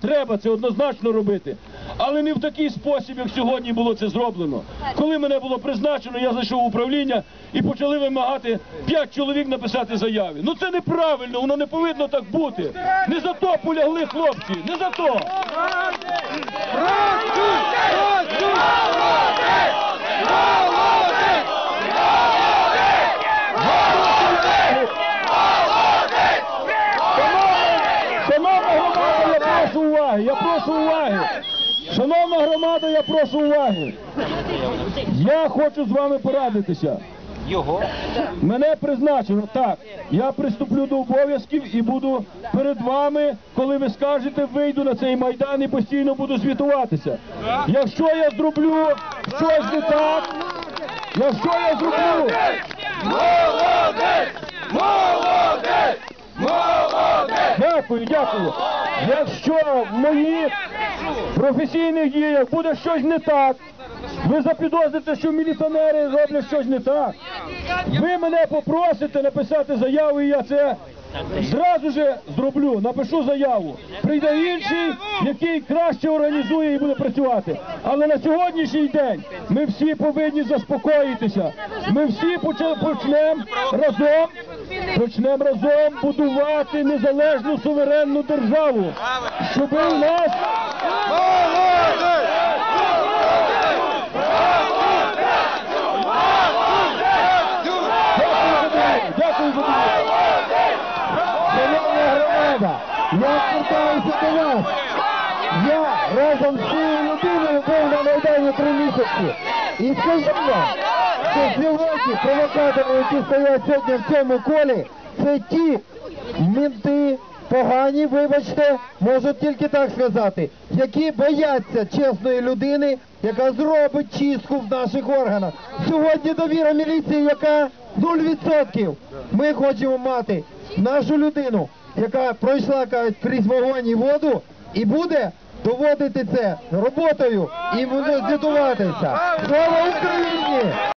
Треба це однозначно робити. Але не в такий спосіб, як сьогодні було це зроблено. Коли мене було призначено, я зайшов в управління і почали вимагати п'ять чоловік написати заяви. Ну це неправильно, воно не повинно так бути. Не за то полягли хлопці, не за то. Шановна громада, я прошу уваги, я прошу уваги. Шановна громада, я прошу уваги. Я хочу з вами порадитися. Його? Мене призначено так. Я приступлю до обов'язків і буду перед вами, коли ви скажете, вийду на цей майдан і постійно буду звітуватися. Якщо я зроблю щось не так, якщо я зроблю. Молодець! Молодець! Молодець! Дякую, дякую. Якщо в моїх професійних діях буде щось не так, ви запідозрите, що міліціонери роблять щось не так. Ви мене попросите написати заяву, і я це зразу же зроблю. Напишу заяву. Прийде інший, який краще організує і буде працювати. Але на сьогоднішній день ми всі повинні заспокоїтися. Ми всі почнемо разом, почнемо разом будувати незалежну суверенну державу, щоб у нас Дякую за я звертаюся до вас. Я разом з цією людиною був на Майдані три місяці. І скажу вам, що сьогодні провокатори, які стоять сьогодні в цьому колі, це ті мінти, погані, вибачте, можу тільки так сказати, які бояться чесної людини, яка зробить чистку в наших органах. Сьогодні довіра міліції, яка 0%. Ми хочемо мати нашу людину, яка пройшла кажуть, крізь вогонь і воду, і буде доводити це роботою і буде звітуватися. Слава Україні!